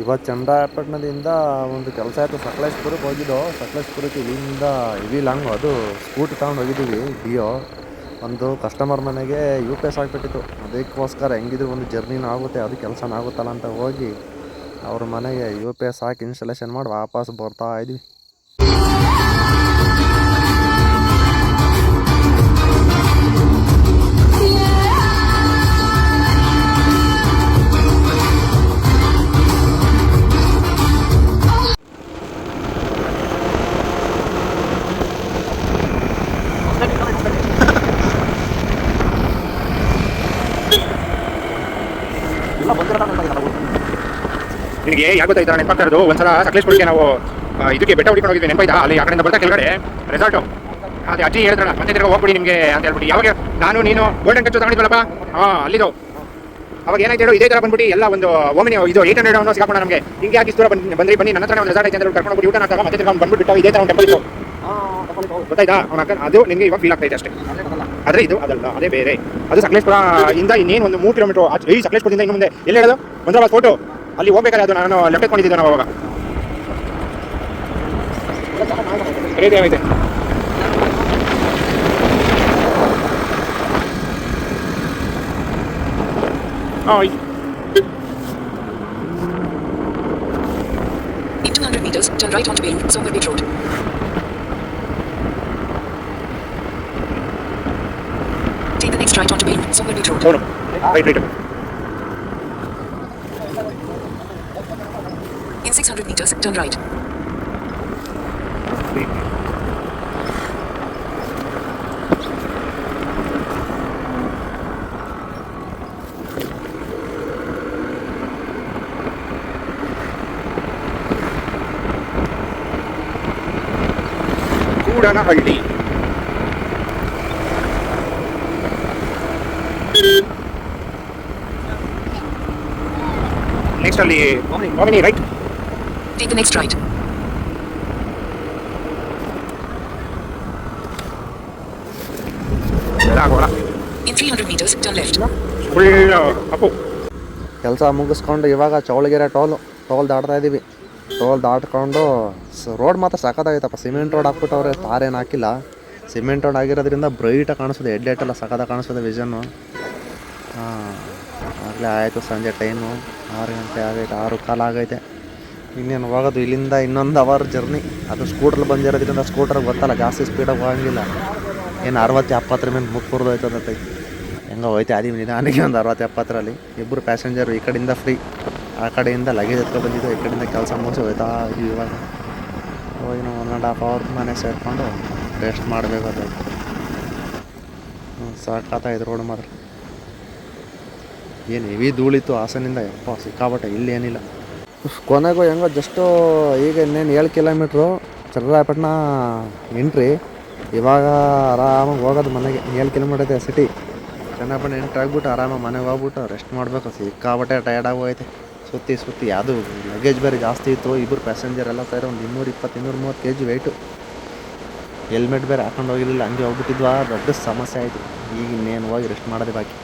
ಇವತ್ತು ಚಂದ್ರಾಯಪಟ್ಟಣದಿಂದ ಒಂದು ಕೆಲಸ ಆಯಿತು. ಸಕಲೇಶ್ಪುರಕ್ಕೆ ಹೋಗಿದ್ದೋ ಸಕಲೇಶ್ಪುರಕ್ಕೆ ಇಲ್ಲಿಂದ ಇವಿ ಲಾಂಗು ಅದು ಸ್ಕೂಟಿ ತಗೊಂಡು ಹೋಗಿದ್ದೀವಿ ಡಿಯೋ ಒಂದು ಕಸ್ಟಮರ್ ಮನೆಗೆ ಯು ಪಿ ಎಸ್ ಆಗಿಬಿಟ್ಟಿತ್ತು. ಅದಕ್ಕೋಸ್ಕರ ಹೆಂಗಿದ್ರು ಒಂದು ಜರ್ನಿನೂ ಆಗುತ್ತೆ, ಅದು ಕೆಲಸನ ಆಗುತ್ತಲ್ಲ ಅಂತ ಹೋಗಿ ಅವ್ರ ಮನೆಗೆ ಯು ಪಿ ಎಸ್ ಹಾಕಿ ಇನ್ಸ್ಟಾಲೇಷನ್ ಮಾಡಿ ವಾಪಸ್ ಬರ್ತಾ ಇದ್ವಿ. ನಿನಗೆ ಯಾಕೆ ಗೊತ್ತಾಯ್ತಾ ನೆನಪಾಗ್ತಾ ಇರೋದು? ಒಂದ್ಸಲ ಸಕಲೇಶ್ಪುರಕ್ಕೆ ನಾವು ಇದಕ್ಕೆ ಬೆಟ್ಟ ಹೊಡಿಕೊಂಡು ಹೋಗಿದ್ವಿ ನೆನಪಾಯ್ತಾ? ಅಲ್ಲಿ ಆ ಕಡೆಯಿಂದ ಬರ್ತಾ ಕೆಳಗಡೆ ರೆಸಾರ್ಟು ಅದೇ ಅಜ್ಜಿ ಹೇಳಿದ್ರಲ್ಲ, ಮತ್ತೆ ತಿರ್ಗ ಹೋಗ್ಬಿಡಿ ನಿಮಗೆ ಅಂತ ಹೇಳ್ಬಿಟ್ಟು, ಯಾವಾಗ ನಾನು, ನೀನು ಗೋಲ್ಡನ್ ಕಚ್ಚು ತಗೊಂಡಿದ್ವಲ್ಲಪ್ಪ? ಹಾಂ ಅಲ್ಲಿದು ಅವಾಗ ಏನಾಯ್ತು ಹೇಳು? ಇದೇ ಥರ ಬಂದ್ಬಿಟ್ಟು ಎಲ್ಲ ಒಂದು ಓಮಿನಿ, ಇದು ಏಟ್ ಹಂಡ್ರೆಡ್ ಅವನು ಸಿಗಾಕೋಣ ನಮಗೆ. ಹಿಂಗೆ ಯಾಕೆ ಇಷ್ಟು ಬಂದು ಬಂದ್ರಿ? ಬನ್ನಿ ನನ್ನ ಹತ್ರ ಒಂದು ರೆಸಾರ್ಟ್ ಐತೆ ಅಂತ ಕರ್ಕೊಂಡು ಹೋಗಿ ಊಟ ಹಾಕಾಗ ಮತ್ತೆ ತಿರ್ಗ ಬಂದ್ಬಿಟ್ಟು ಇದೇ ಒಂದು ಟೆಂಪಲ್ ಗೊತ್ತಾಯ್ತಾ? ಅವನ ಅದು ನಿಮಗೆ ಇವಾಗ ಫೀಲ್ ಆಗ್ತೈತೆ ಅಷ್ಟೇ. ಆದ್ರೆ ಇದು ಅದಲ್ಲ ಅದೇ ಬೇರೆ. ಅದು ಸಕಲೇಶ್ಪುರ ಇಂದ ಇನ್ನೇನು ಒಂದು ಮೂರು ಕಿಲೋಮೀಟರ್ ಈ ಸಕಲೇಶ್ಪುರದಿಂದ ಇನ್ನು ಮುಂದೆ. ಎಲ್ಲಿ ಹೇಳೋದು? ಮಂದ್ರಾಬಾದ್ ಫೋಟೋ ಅಲ್ಲಿ ಹೋಗ್ಬೇಕಾದ್ರೆ ಅದು ನಾನು ಲೆಫ್ಟ್ ಎತ್ಕೊಂಡಿದ್ದೆ ನಾವು ಅವಾಗ. ಐತೆ ಹಾಂ In 200 meters, turn right onto. try on to beam. somewhere neutral. Oh no. Wait, wait. In 600 meters, turn right. Kudanahulli. Next ಅಲ್ಲಿ Mamini right take the next right ಆಗೋಣ In 300 meters, turn left. Full Appu. ಕೆಲಸ ಮುಗಿಸ್ಕೊಂಡು ಇವಾಗ ಚೌಳಗೆರೆ toll toll ದಾಟ್ತಾ ಇದ್ದೀವಿ toll ದಾಟ್ಕೊಂಡು road ಮಾತ್ರ ಸಖತ್ತಾಗೈತಪ್ಪ. Cement road ಹಾಕ್ಬಿಟ್ಟವ್ರೆ ತಾರೇನು ಹಾಕಿಲ್ಲ. Cement road ಆಗಿರೋದ್ರಿಂದ ಬ್ರೈಟಾಗಿ ಕಾಣಿಸ್ತದೆ. ಹೆಡ್ಲೈಟ್ ಎಲ್ಲ ಸಖತ್ತಾಗಿ ಕಾಣಿಸ್ತದೆ ವಿಷನ್ನು ಹಾಂ ಆಗಲೇ ಆಯಿತು ಸಂಜೆ ಟೈಮು. ಆರು ಗಂಟೆ ಆಗೈತೆ, ಆರು ಕಾಲ ಆಗೈತೆ. ಇನ್ನೇನು ಹೋಗೋದು ಇಲ್ಲಿಂದ ಇನ್ನೊಂದು ಅವರ್ ಜರ್ನಿ ಅದು ಸ್ಕೂಟ್ರಲ್ಲಿ ಬಂದಿರೋದ್ರಿಂದ ಸ್ಕೂಟರ್ಗೆ ಗೊತ್ತಲ್ಲ, ಜಾಸ್ತಿ ಸ್ಪೀಡಾಗಿ ಹೋಗಂಗಿಲ್ಲ. ಏನು ಅರವತ್ತು ಎಪ್ಪತ್ತರ ಮೇಲೆ ಮುಕ್ಕುರ್ದು ಹೆಂಗೆ ಹೆಂಗೋ ಹೋಯ್ತೆ ಅದೀವಿ ನಿಧಾನಿಗೆ ಒಂದು ಅರವತ್ತು ಎಪ್ಪತ್ತರಲ್ಲಿ. ಇಬ್ಬರು ಪ್ಯಾಸೆಂಜರು ಈ ಕಡೆಯಿಂದ ಫ್ರೀ ಆ ಕಡೆಯಿಂದ ಲಗೇಜ್ ಎತ್ಕೊ ಬಂದಿದ್ದು, ಈ ಕಡೆಯಿಂದ ಕೆಲಸ ಮುಗಿಸಿ ಹೋಯ್ತಾ ಇದೀವಿ ಇವಾಗ. ನಾವು ಒನ್ ಆ್ಯಂಡ್ ಹಾಫ್ ಅವರ್ ಮನೆ ಸೇರಿಕೊಂಡು ರೆಸ್ಟ್ ಮಾಡಬೇಕು ಅದು ಸಾಕಾತಾಯ್ತು ರೋಡ್ ಮಾತ್ರ. ಏನು ಹೆವಿ ಧೂಳಿತ್ತು ಹಾಸನಿಂದ. ಯಪ್ಪ ಸಿಕ್ಕಾಬಟ್ಟೆ ಇಲ್ಲಿ ಏನಿಲ್ಲ. ಕೊನೆಗೂ ಹೆಂಗೋ ಜಸ್ಟು ಈಗ ಇನ್ನೇನು ಏಳು ಕಿಲೋಮೀಟ್ರು ಚನ್ನರಾಯಪಟ್ಟಣ ಎಂಟ್ರಿ. ಇವಾಗ ಆರಾಮಾಗಿ ಹೋಗೋದು ಮನೆಗೆ. ಏಳು ಕಿಲೋಮೀಟರ್ ಐತೆ ಸಿಟಿ ಚೆನ್ನಾಗಿ ಎಂಟ್ರಿ ಆಗ್ಬಿಟ್ಟು ಆರಾಮಾಗಿ ಮನೆಗೆ ಹೋಗ್ಬಿಟ್ಟು ರೆಸ್ಟ್ ಮಾಡಬೇಕು. ಸಿಕ್ಕಾಬಟ್ಟೆ ಟಯರ್ಡ್ ಆಗೋಯ್ತೆ ಸುತ್ತಿ ಸುತ್ತಿ ಅದು ಲಗೇಜ್ ಬೇರೆ ಜಾಸ್ತಿ ಇತ್ತು. ಇಬ್ಬರು ಪ್ಯಾಸೆಂಜರ್ ಎಲ್ಲ ಸೇರಿ ಒಂದು ಇನ್ನೂರು ಇಪ್ಪತ್ತು, ಇನ್ನೂರು ಮೂವತ್ತು ಕೆ ಜಿ ವೆಯ್ಟು ಹೆಲ್ಮೆಟ್ ಬೇರೆ ಹಾಕೊಂಡು ಹೋಗಿರಲಿಲ್ಲ. ಹಂಗೆ ಹೋಗ್ಬಿಟ್ಟಿದ್ವಾ. ದೊಡ್ಡ ಸಮಸ್ಯೆ ಆಯಿತು. ಈಗ ಇನ್ನೇನು ಹೋಗಿ ರೆಸ್ಟ್ ಮಾಡೋದೇ ಬಾಕಿ.